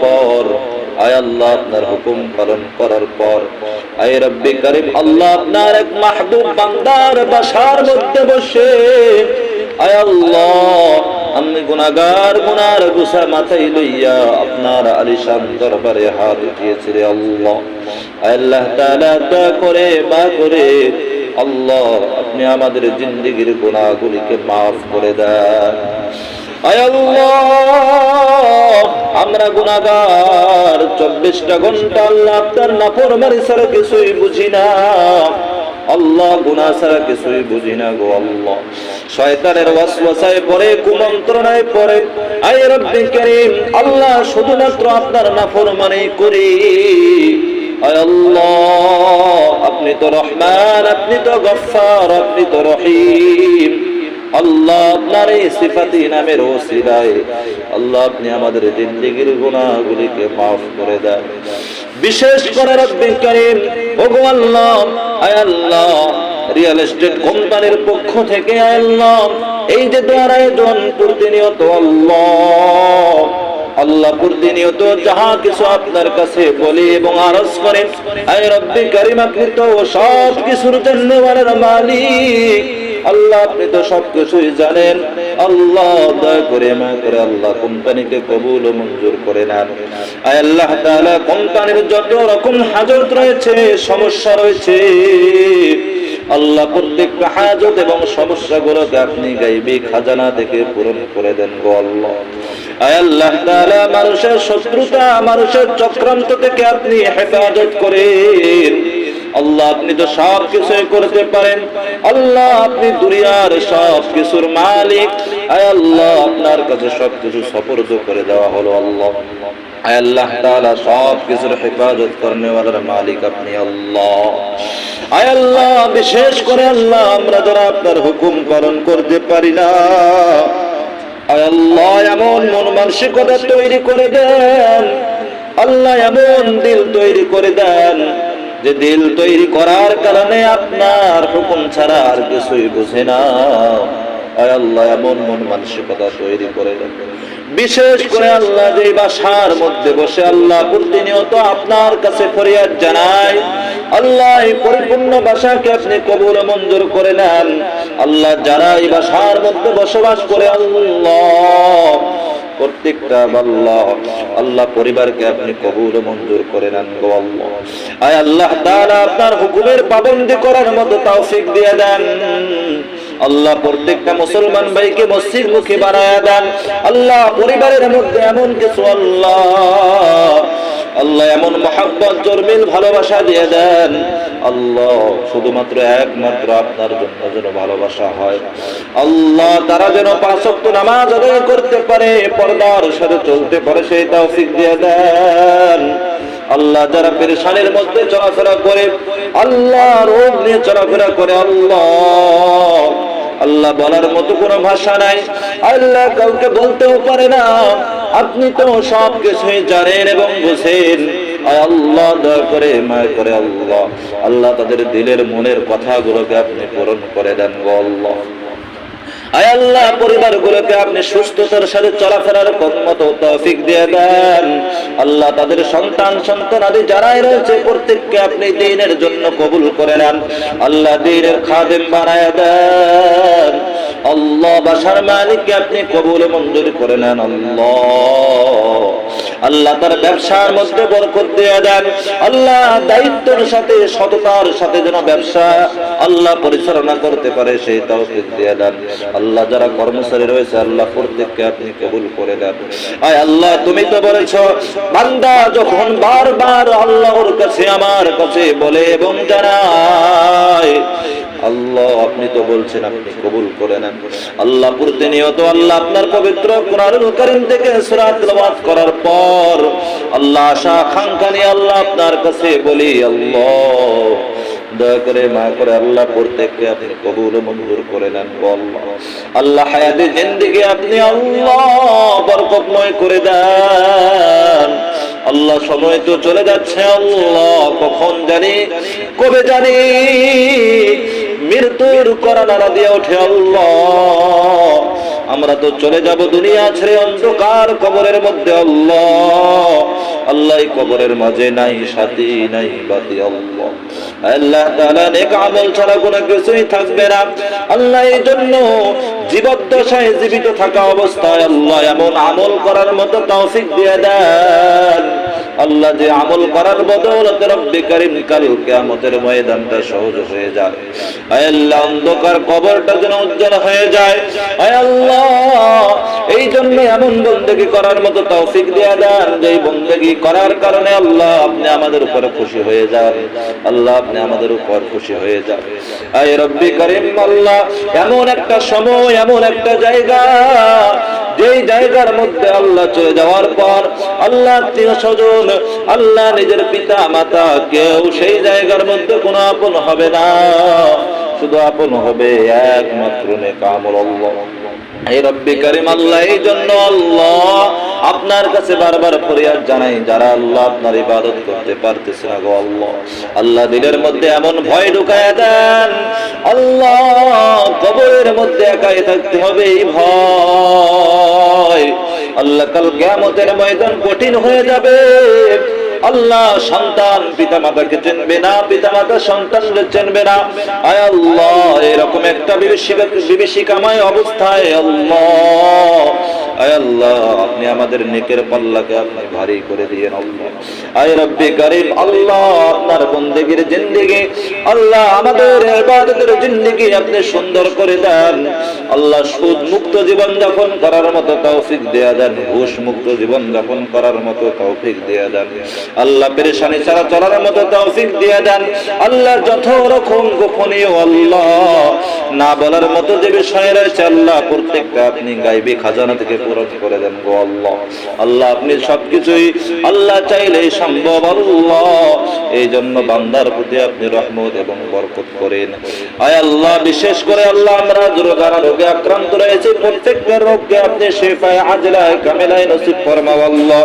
পর আপনার হুকুম পর আল্লাহ এক মাহবুব বান্দার বাসার মধ্যে বসে, আয় আল্লাহ, আমি গুনাগার গুনার গুসা মাথায় লইয়া আপনার আলিশান দরবারে হাত উঠিয়েছি রে আল্লাহ। আল্লাহ দয়া করে বা করে আল্লাহ, আপনি আমাদের জিন্দিগির গুনাহগুলিকে মাফ করে দেন। আমরা গুনাহগার। চব্বিশটা ঘণ্টা আল্লাহ আপনার নাফরমানি ছাড়া কিছুই বুঝি না। আল্লাহ গুনা ছাড়া কিছুই বুঝি না গো আল্লাহ। শয়তানের ওয়াসওয়াসায় পড়ে, কুমন্ত্রণায় পড়ে। আয় রব্বি করিম, আল্লাহ শুধুমাত্র আপনার নাফরমানি করি। আপনি তো রহমান, আপনি তো গফফার, আপনি তো রহিম। আল্লাহ আপনার এই সিফাতি নামের ওসিলায়, আল্লাহ আপনি আমাদের জিন্দিগির গুনাহগুলিকে মাফ করে দেন। বিশেষ করে রব্বি করিম, ওগো আল্লাহ, আয় আল্লাহ, রিয়েল এস্টেট কোম্পানির পক্ষ থেকে, আয় আল্লাহ, এই যে দোয়ার আয়োজন প্রতিনিয়ত আল্লাহ। আল্লাহ প্রতিনিয়ত যাহা কিছু আপনার কাছে বলি এবং আরজ করেন, আয় তো সব কিছুর জন্য আল্লাহ আপনি তো সব কিছুই জানেন। আল্লাহ দয়া করে মা করে, আল্লাহ কোম্পানিকে কবুল ও মঞ্জুর করে নেন। আয় আল্লাহ কোম্পানির যত রকম হাজত রয়েছে, সমস্যা রয়েছে আল্লাহ প্রত্যেকটা হাজত এবং সমস্যাগুলোকে আপনি গাইবি খাজানা থেকে পূরণ করে দেন গো আল্লাহ। আল্লাহ মানুষের শত্রুতা, মানুষের চক্রান্ত থেকে আপনি হেফাজত করেন। আল্লাহ আপনি তো সব কিছুই করতে পারেন। আল্লাহ আপনি দুনিয়ার সব কিছুর মালিক। আয় আল্লাহ, আপনার কাছে সব কিছু সপর্দ করে দেওয়া হলো আল্লাহ। আল্লাহ তাআলা সব কিছুর হেফাজত করনে মালিক আপনি আল্লাহ। আয় আল্লাহ, বিশেষ করে আল্লাহ, আমরা যারা আপনার হুকুম পালন করতে পারি না। আয় আল্লাহ, এমন মন মানসিকতা তৈরি করে দেন। আল্লাহ, এমন দিল তৈরি করে দেন যে দিল তৈরি করার কারণে আপনার হুকুম ছাড়া আর কিছুই বুঝে না। আয় আল্লাহ এমন মন মানসিকতা তৈরি করে। বিশেষ করে আল্লাহ যে বাসার মধ্যে বসে, আল্লাহ প্রতিনিয়ত আপনার কাছে ফরিয়াদ জানায়। আল্লাহ এই পরিপূর্ণ বাসাকে আপনি কবুল মঞ্জুর করে নেন। আল্লাহ যারা এই বাসার মধ্যে বসবাস করে, আল্লাহ প্রত্যেকটা আল্লাহ আল্লাহ পরিবারকে আপনি কবুল মঞ্জুর করে নেন গো আল্লাহ। আয় আল্লাহ তাআলা আপনার হুকুমের পাবন্দি করার মতো তৌফিক দিয়ে দেন। আল্লাহ প্রত্যেকটা মুসলমান ভাইকে মসজিদ মুখে বাড়ায় দেন। আল্লাহ পরিবারের মধ্যে এমন কিছু আল্লাহ। আল্লাহ এমন মহাব্বত, জরমিল ভালোবাসা দিয়ে দেন। আল্লাহ শুধুমাত্র একমাত্র আপনার জন্য যেন ভালোবাসা হয়। আল্লাহ তারা যেন পাঁচক্ত নামাজ আদায় করতে পারে, পর্দার সাথে চলতে পারে, সেই তৌফিক দিয়ে দেন। আল্লাহ যারা পেরেশানের মধ্যে চলাফেরা করে, আল্লাহ রোগ নিয়ে চলাফেরা করে, আল্লাহ আল্লাহ বলার মতো কোনো ভাষা নাই। আল্লাহ কাউকে বলতেও পারে না। আপনি তো সব কিছুই জানেন এবং বুঝেন। আল্লাহ, দয়া করে মায় করে আল্লাহ। আল্লাহ তাদের দিলের মনের কথাগুলোকে আপনি পূরণ করে দেন আল্লাহ। আয় আল্লাহ, পরিবারগুলোকে আপনি সুস্থতার সাথে চলাফেরার মতো তৌফিক দিয়ে দেন। আল্লাহ তাদের সন্তান সন্তান আদি যারাই রয়েছে, প্রত্যেককে আপনি দিনের জন্য কবুল করে নেন। আল্লাহ দিনের খাদেম বানায় দেন। আল্লাহ বাসার মালিককে আপনি কবুল মঞ্জুর করে নেন। আল্লাহ। আল্লাহ তার ব্যবসার মধ্যে বরকত দিয়ে দেন। আল্লাহ দায়িত্বের সাথে, সততার সাথে যেন ব্যবসা আল্লাহ পরিচালনা করতে পারে, সেই তৌফিক দিয়ে দেন। আল্লাহ যারা কর্মচারী রয়েছে, আল্লাহ প্রত্যেককে আপনি কবুল করে দেন। আয় আল্লাহ, তুমি তো বলেছ, বান্দা যখন বারবার আল্লাহর কাছে, আমার কাছে বলে এবং জানায় আল্লাহ, আপনি তো বলছেন আপনি কবুল করে নেন। আল্লাহ প্রতিনিয়ত আল্লাহ আপনার পবিত্র কোরআনুল কারীম থেকে সূরা তেলাওয়াত করার পর আল্লাহ আশা নিয়ে আল্লাহ আপনার কাছে বলি, আল্লাহ, দয়া করে মা করে আল্লাহ প্রত্যেককে আপনি কবুল মঞ্জুর করে নেন আল্লাহ আল্লাহ হায়াতে জিন্দিগি আপনি আল্লাহ বরকতময় করে দেন। আল্লাহ সময় তো চলে যাচ্ছে, আল্লাহ কখন জানি, কবে জানি মৃত্যুর করানারা দিয়ে ওঠে আল্লাহ। আমরা তো চলে যাব দুনিয়া ছেড়ে অন্ধকার কবরের মধ্যে আল্লাহ। আল্লাহ কবরের মাঝে নাই, সাথী নাই, বাতি আল্লাহ। আল্লাহ তাআলা নেক আমল ছাড়া কোনো কিছুই থাকবে না। আল্লাহ এই জন্য জীবদ্দশায় জীবিত থাকা অবস্থায় আল্লাহ এমন আমল করার মতো তৌফিক দিয়ে দেন। আল্লাহ যে আমল করার বদৌলতে রব্বি করিম কাল কিয়ামতের ময়দানটা সহজ হয়ে যায়। আয় আল্লাহ, অন্ধকার কবরটা যেন উজ্জ্বল হয়ে যায়। আয় আল্লাহ এই জন্য এমন বন্দেগি করার মতো তৌফিক দিয়ে দেন যে বন্দেগি করার কারণে আল্লাহ আপনি আমাদের উপরে খুশি হয়ে যান। আল্লাহ আপনি আমাদের উপর খুশি হয়ে যান। আয় রব্বি করিম আল্লাহ, এমন একটা সময়, এমন একটা জায়গা, যেই জায়গার মধ্যে আল্লাহ চলে যাওয়ার পর আল্লাহ আত্মীয় স্বজন, আল্লাহ নিজের পিতা মাতা কেউ সেই জায়গার মধ্যে কোনো আপন হবে না। শুধু আপন হবে একমাত্র নেকামল আল্লাহ। এই রব্বি করিম এই জন্য আল্লাহ আপনার কাছে বারবার ফরিয়াদ জানাই, যারা আল্লাহ আপনার ইবাদত করতে আল্লাহ। আল্লাহ দিলের মধ্যে এমন ভয় ঢুকায় আল্লাহ কবরের মধ্যে একাই থাকতে হবে ভয়। আল্লাহ কাল কিয়ামতের ময়দান কঠিন হয়ে যাবে। আল্লাহ সন্তান, পিতা মাতাকে চিনবে না, পিতা মাতা সন্তানকে চিনবে না। আয় আল্লাহ, এরকম একটা বিভীষিকা বিভীষিকাময় অবস্থায় আল্লাহ আপনি আমাদের নেকের পাল্লাকে আপনি ভারী করে দিয়েন আয় আল্লাহ আপনার বন্দেগীর জিন্দিগি, আল্লাহ আমাদের জিন্দিগি আপনি সুন্দর করে দেন। আল্লাহ সুদ মুক্ত জীবন যাপন করার মতো তৌফিক দেয়া দেন ঘুষ মুক্ত জীবন যাপন করার মতো তৌফিক দেয়া দেন। আল্লাহ পেরেশানি ছাড়া চলার মতো তৌফিক দিয়ে দেন। আল্লাহ যত রকম গোপনীয় আল্লাহ না বলার মতো যে বিষয় রয়েছে, আল্লাহ প্রত্যেকটা আপনি গাইবি খাজানা থেকে পূরণ করে দেন গো আল্লাহ। আল্লাহ আপনি সবকিছুই, আল্লাহ চাইলেই সম্ভব, আল্লাহ। এই জন্য বান্দার প্রতি আপনি রহমত এবং বরকত করেন। আয় আল্লাহ, বিশেষ করে আল্লাহ, আমরা রোগারা রোগে আক্রান্ত রয়েছে প্রত্যেকটা রোগকে আপনি শেফায়, আজলায়, কামেলায় নসিব ফরমাও আল্লাহ।